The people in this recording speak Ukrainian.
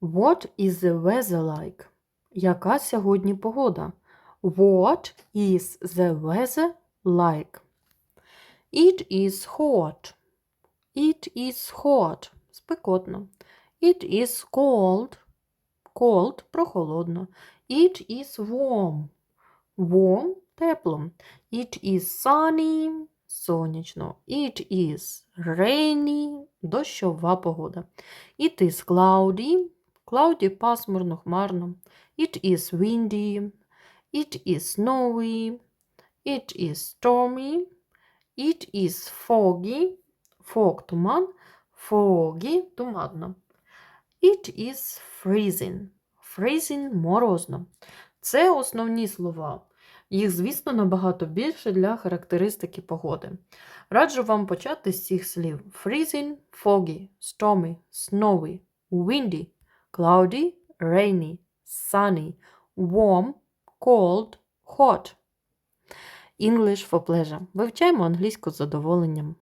What is the weather like? Яка сьогодні погода? What is the weather like? It is hot. It is hot. Спекотно. It is cold. Cold – прохолодно. It is warm. Warm – тепло. It is sunny – сонячно. It is rainy – дощова погода. It is cloudy – cloudy – пасмурно, хмарно. It is windy. It is snowy. It is stormy. It is foggy. Fog – туман. Foggy – туманно. It is freezing. Freezing – морозно. Це основні слова. Їх, звісно, набагато більше для характеристики погоди. Раджу вам почати з цих слів: freezing, foggy, stormy, snowy, windy, cloudy, rainy, sunny, warm, cold, hot. English for pleasure. Вивчаємо англійську з задоволенням.